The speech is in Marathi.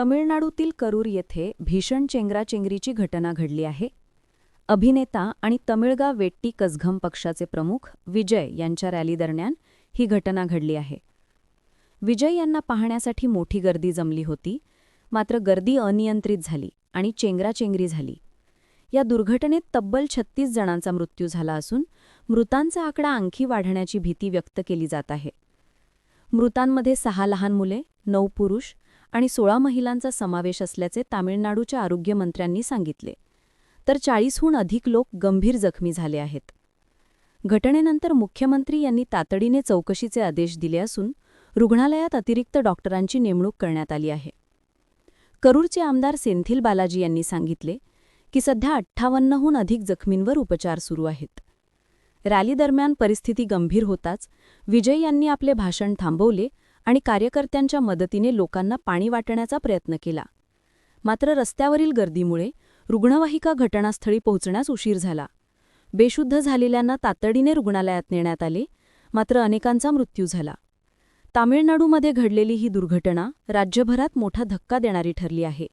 तमिळनाडूतील करूर येथे भीषण चेंगराचेंगरीची घटना घडली आहे. अभिनेता आणि तमिळगा वेट्टी कसघम पक्षाचे प्रमुख विजय यांच्या रॅलीदरम्यान ही घटना घडली आहे. विजय यांना पाहण्यासाठी मोठी गर्दी जमली होती मात्र गर्दी अनियंत्रित झाली आणि चेंगराचेंगरी झाली. या दुर्घटनेत तब्बल छत्तीस जणांचा मृत्यू झाला असून मृतांचा आकडा आणखी वाढण्याची भीती व्यक्त केली जात आहे. मृतांमध्ये सहा लहान मुले नऊ पुरुष आणि सोळा महिलांचा समावेश असल्याचे तामिळनाडूच्या आरोग्यमंत्र्यांनी सांगितले. तर चाळीसहून अधिक लोक गंभीर जखमी झाले आहेत. घटनेनंतर मुख्यमंत्री यांनी तातडीने चौकशीचे आदेश दिले असून रुग्णालयात अतिरिक्त डॉक्टरांची नेमणूक करण्यात आली आहे. करूरचे आमदार सेंथिल बालाजी यांनी सांगितले की सध्या अठ्ठावन्नहून अधिक जखमींवर उपचार सुरू आहेत. रॅलीदरम्यान परिस्थिती गंभीर होताच विजय यांनी आपले भाषण थांबवले आणि कार्यकर्त्यांच्या मदतीने लोकांना पाणी वाटण्याचा प्रयत्न केला. मात्र रस्त्यावरील गर्दीमुळे रुग्णवाहिका घटनास्थळी पोहोचण्यास उशीर झाला. बेशुद्ध झालेल्यांना तातडीने रुग्णालयात नेण्यात आले मात्र अनेकांचा मृत्यू झाला. तामिळनाडूमध्ये घडलेली ही दुर्घटना राज्यभरात मोठा धक्का देणारी ठरली आहे.